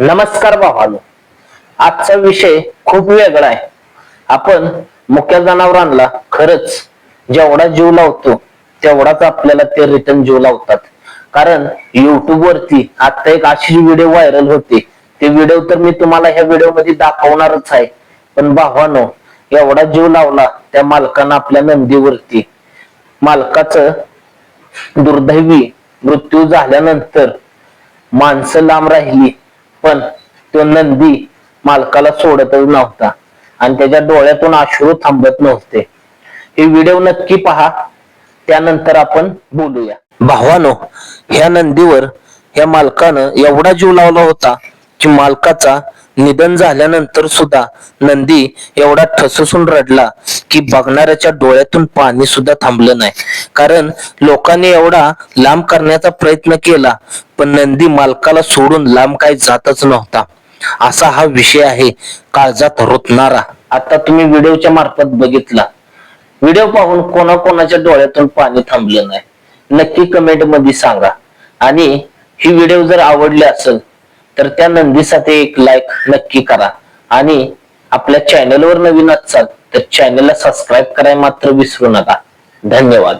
नमस्कार भावानो. आजचा विषय खूप वेगळा आहे. आपण मुक्या जनावरांना खरंच जेवढा जीव लावतो तेवढाच आपल्याला ते रिटर्न जीव लावतात. कारण युट्यूब वरती आता एक अशी व्हिडिओ व्हायरल होते ते व्हिडिओ तर मी तुम्हाला ह्या व्हिडिओमध्ये दाखवणारच आहे. पण भावानो एवढा जीव लावला त्या मालकानं आपल्या नंदीवरती. मालकाचं दुर्दैवी मृत्यू झाल्यानंतर माणसं लांब राहिली. पण तो नंदी मालकाला सोडतच नव्हता आणि त्याच्या डोळ्यातून अश्रू थांबत नव्हते. हे व्हिडिओ नक्की पहा. त्यानंतर आपण बोलूया. भावानो ह्या नंदीवर ह्या मालकानं एवढा जीव लावला होता की मालकाचा निधन झाल्यानंतर सुद्धा नंदी एवढा ठससून रडला की बघणाऱ्याच्या डोळ्यातून पाणी सुद्धा थांबलं नाही. कारण लोकांनी एवढा लांब करण्याचा प्रयत्न केला पण नंदी मालकाला सोडून लांब काही जातच नव्हता. असा हा विषय आहे काळजात रोतणारा. आता तुम्ही व्हिडिओच्या मार्फत बघितला. व्हिडिओ पाहून कोणाकोणाच्या डोळ्यातून पाणी थांबलं नाही. नक्की कमेंटमध्ये सांगा. आणि ही व्हिडिओ जर आवडली असेल तर त्या नंदीसाठी एक लाईक नक्की करा. आणि आपल्या चॅनलवर नवीन असाल तर चॅनलला सबस्क्राईब करायला मात्र विसरू नका. धन्यवाद.